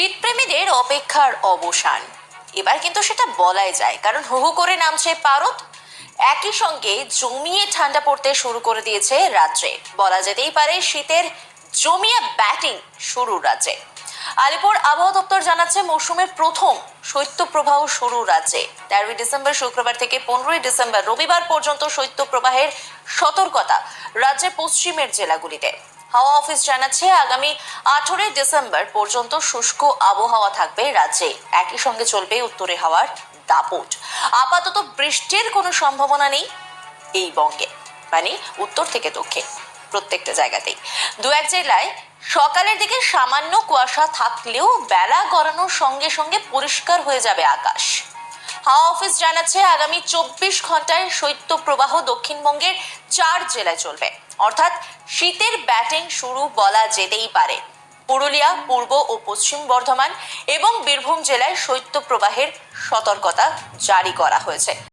শীতপ্রেমীদের অপেক্ষার অবসান। এবার কিন্তু সেটা বলাই যায়, কারণ হু হু করে নামছে পারদ। একই সঙ্গে জমিয়ে ঠান্ডা পড়তে শুরু করে দিয়েছে রাজ্যে। বলা যেতেই পারে শীতের জমিয়ে ব্যাটিং শুরু রাজ্যে। আলিপুর আবহাওয়া দপ্তর জানাচ্ছে মৌসুমের প্রথম শৈত্যপ্রবাহ শুরু রাজ্যে। তেরোই ডিসেম্বর শুক্রবার থেকে পনেরোই ডিসেম্বর রবিবার পর্যন্ত শৈত্যপ্রবাহের সতর্কতা রাজ্যের পশ্চিমের জেলাগুলিতে। হাওয়া অফিস জানাচ্ছে, আগামী আঠেরোই ডিসেম্বর পর্যন্ত শুষ্ক আবহাওয়া থাকবে রাজ্যে। একই সঙ্গে চলবে উত্তরে হাওয়ার দাপট। আপাতত বৃষ্টির কোনো সম্ভাবনা নেই এই বঙ্গে। মানে উত্তর থেকে দক্ষিণ প্রত্যেকটা জায়গাতেই। দু এক জেলায় সকালের দিকে সামান্য কুয়াশা থাকলেও বেলা গড়ানোর সঙ্গে সঙ্গে পরিষ্কার হয়ে যাবে আকাশ। হাওয়া অফিস জানাচ্ছে, আগামী চব্বিশ ঘন্টায় শৈত্য প্রবাহ দক্ষিণবঙ্গের চার জেলায় চলবে। অর্থাৎ শীতের ব্যাটিং শুরু বলা যেতেই পারে। পুরুলিয়া, পূর্ব ও পশ্চিম বর্ধমান এবং বীরভূম জেলায় শৈত্য প্রবাহের সতর্কতা জারি করা হয়েছে।